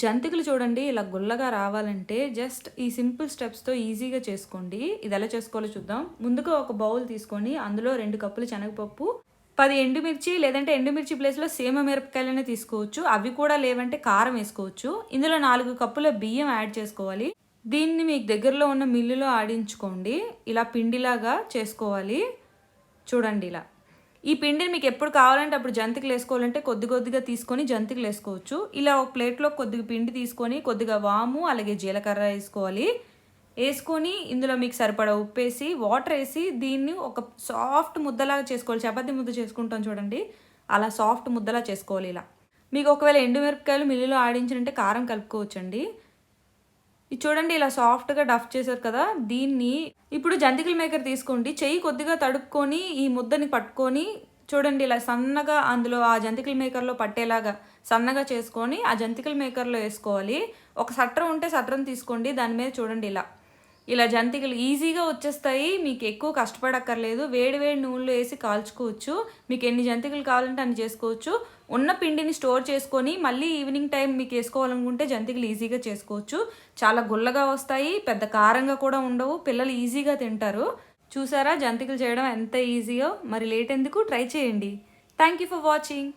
జంతికలు చూడండి ఇలా గుల్లగా రావాలంటే జస్ట్ ఈ సింపుల్ స్టెప్స్తో ఈజీగా చేసుకోండి. ఇది ఎలా చేసుకోవాలో చూద్దాం. ముందుగా ఒక బౌల్ తీసుకొని అందులో రెండు కప్పులు శనగపప్పు పది ఎండుమిర్చి లేదంటే ఎండుమిర్చి ప్లేస్లో సేమ మిరపకాయలనే తీసుకోవచ్చు. అవి కూడా లేవంటే కారం వేసుకోవచ్చు. ఇందులో నాలుగు కప్పుల బియ్యం యాడ్ చేసుకోవాలి. దీన్ని మీకు దగ్గరలో ఉన్న మిల్లులో ఆడించుకోండి. ఇలా పిండిలాగా చేసుకోవాలి. చూడండి ఇలా. ఈ పిండిని మీకు ఎప్పుడు కావాలంటే అప్పుడు జంతికలు వేసుకోవాలంటే కొద్ది కొద్దిగా తీసుకొని జంతికలు వేసుకోవచ్చు. ఇలా ఒక ప్లేట్లో కొద్దిగా పిండి తీసుకొని కొద్దిగా వాము అలాగే జీలకర్ర వేసుకోవాలి. వేసుకొని ఇందులో మీకు సరిపడా ఉప్పు వేసి వాటర్ వేసి దీన్ని ఒక సాఫ్ట్ ముద్దలాగా చేసుకోవాలి. చపాతీ ముద్ద చేసుకుంటాం చూడండి. అలా సాఫ్ట్ ముద్దలా చేసుకోవాలి ఇలా. మీకు ఒకవేళ ఎండుమిరపకాయలు మిల్లులో ఆడించినంటే కారం కలుపుకోవచ్చండి. ఇది చూడండి ఇలా సాఫ్ట్గా డఫ్ చేశారు కదా దీన్ని ఇప్పుడు జంతికల మేకర్ తీసుకోండి. చెయ్యి కొద్దిగా తడుపుకొని ఈ ముద్దని పట్టుకొని చూడండి ఇలా సన్నగా అందులో ఆ జంతికల మేకర్లో పట్టేలాగా సన్నగా చేసుకొని ఆ జంతికల మేకర్లో వేసుకోవాలి. ఒక సట్రం ఉంటే సట్రం తీసుకోండి దాని మీద చూడండి ఇలా ఇలా జంతికలు ఈజీగా వచ్చేస్తాయి మీకు ఎక్కువ కష్టపడక్కర్లేదు. వేడి వేడి నూనెలో వేసి కాల్చుకోవచ్చు. మీకు ఎన్ని జంతికలు కావాలంటే అన్ని చేసుకోవచ్చు. ఉన్న పిండిని స్టోర్ చేసుకొని మళ్ళీ ఈవినింగ్ టైం మీకు వేసుకోవాలనుకుంటే జంతికలు ఈజీగా చేసుకోవచ్చు. చాలా గుల్లగా వస్తాయి పెద్ద కారంగా కూడా ఉండవు. పిల్లలు ఈజీగా తింటారు. చూసారా జంతికలు చేయడం ఎంత ఈజీయో? మరి లేట్ ఎందుకు? ట్రై చేయండి. Thank you for watching